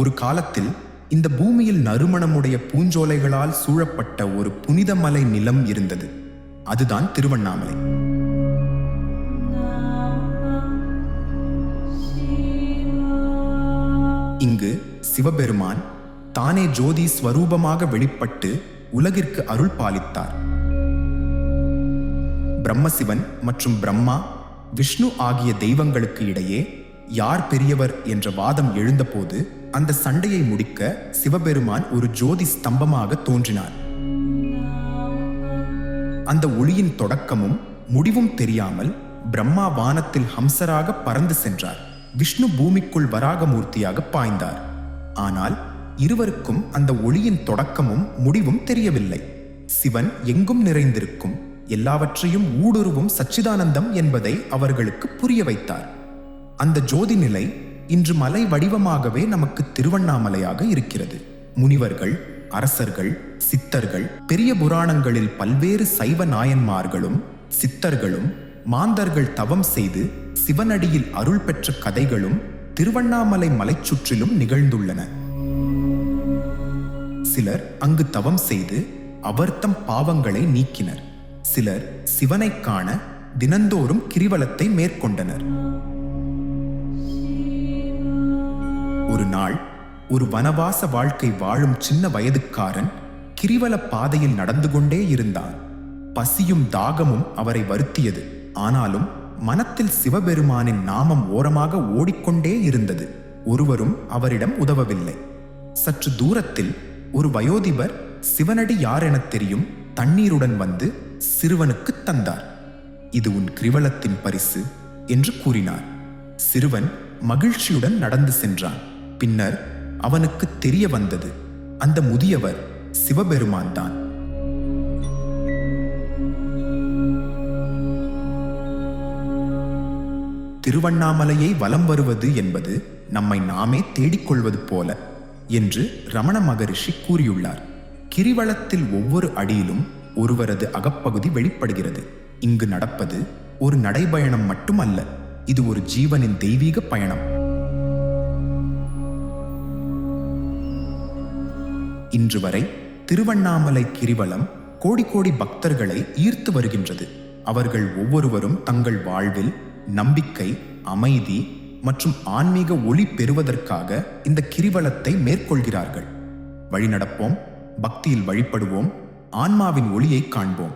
ஒரு காலத்தில் இந்த பூமியில் நறுமணமுடைய பூஞ்சோலைகளால் சூழப்பட்ட ஒரு புனித மலை நிலம் இருந்தது. அதுதான் திருவண்ணாமலை. இங்கு சிவபெருமான் தானே ஜோதி ஸ்வரூபமாக வெளிப்பட்டு உலகிற்கு அருள் பாலித்தார். பிரம்மசிவன் மற்றும் பிரம்மா விஷ்ணு ஆகிய தெய்வங்களுக்கு இடையே யார் பெரியவர் என்ற வாதம் எழுந்தபோது அந்த சண்டையை முடிக்க சிவபெருமான் ஒரு ஜோதி ஸ்தம்பமாக தோன்றினார். அந்த ஒளியின் தொடக்கமும் முடிவும் தெரியாமல் பிரம்மா வானத்தில் ஹம்சராக பறந்து சென்றார். விஷ்ணு பூமிக்குள் வராகமூர்த்தியாக பாய்ந்தார். ஆனால் இருவருக்கும் அந்த ஒளியின் தொடக்கமும் முடிவும் தெரியவில்லை. சிவன் எங்கும் நிறைந்திருக்கும் எல்லாவற்றையும் ஊடுருவும் சச்சிதானந்தம் என்பதை அவர்களுக்கு புரிய வைத்தார். அந்த ஜோதி நிலை இன்று மலை வடிவமாகவே நமக்கு திருவண்ணாமலையாக இருக்கிறது. முனிவர்கள் அரசர்கள் சித்தர்கள் பெரிய புராணங்களில் பல்வேறு சைவ நாயன்மார்களும் சித்தர்களும் மாந்தர்கள் தவம் செய்து சிவனடியில் அருள் பெற்ற கதைகளும் திருவண்ணாமலை மலைச்சுற்றிலும் நிகழ்ந்துள்ளன. சிலர் அங்கு தவம் செய்து அவர்தம் பாவங்களை நீக்கினர். சிலர் சிவனைக் காண தினந்தோறும் கிரிவலத்தை மேற்கொண்டனர். ஒரு நாள் ஒரு வனவாச வாழ்க்கை வாழும் சின்ன வயதுக்காரன் கிரிவல பாதையில் நடந்து கொண்டே இருந்தான். பசியும் தாகமும் அவரை வருத்தியது. ஆனாலும் மனத்தில் சிவபெருமானின் நாமம் ஓரமாக ஓடிக்கொண்டே இருந்தது. ஒருவரும் அவரிடம் உதவவில்லை. சற்று தூரத்தில் ஒரு வயோதிபர் சிவனடி யார் எனத் தெரியும் தண்ணீருடன் வந்து சிறுவனுக்கு தந்தார். இது உன் கிரிவலத்தின் பரிசு என்று கூறினார். சிறுவன் மகிழ்ச்சியுடன் நடந்து சென்றான். பின்னர் அவனுக்கு தெரிய வந்தது அந்த முதியவர் சிவபெருமான் தான் திருவண்ணாமலையை வலம் வருவது என்பது நம்மை நாமே தேடிக்கொள்வது போல என்று ரமண மகரிஷி கூறியுள்ளார். கிரிவலத்தில் ஒவ்வொரு அடியிலும் ஒருவரது அகப்பகுதி வெளிப்படுகிறது. இங்கு நடப்பது ஒரு நடைபயணம் மட்டுமல்ல இது ஒரு ஜீவனின் தெய்வீக பயணம். இன்று வரை திருவண்ணாமலை கிரிவலம் கோடி கோடி பக்தர்களை ஈர்த்து வருகின்றது. அவர்கள் ஒவ்வொருவரும் தங்கள் வாழ்வில் நம்பிக்கை அமைதி மற்றும் ஆன்மீக ஒளி பெறுவதற்காக இந்த கிரிவலத்தை மேற்கொள்கிறார்கள். வழிநடப்போம் பக்தியில் வழிபடுவோம் ஆன்மாவின் ஒளியை காண்போம்.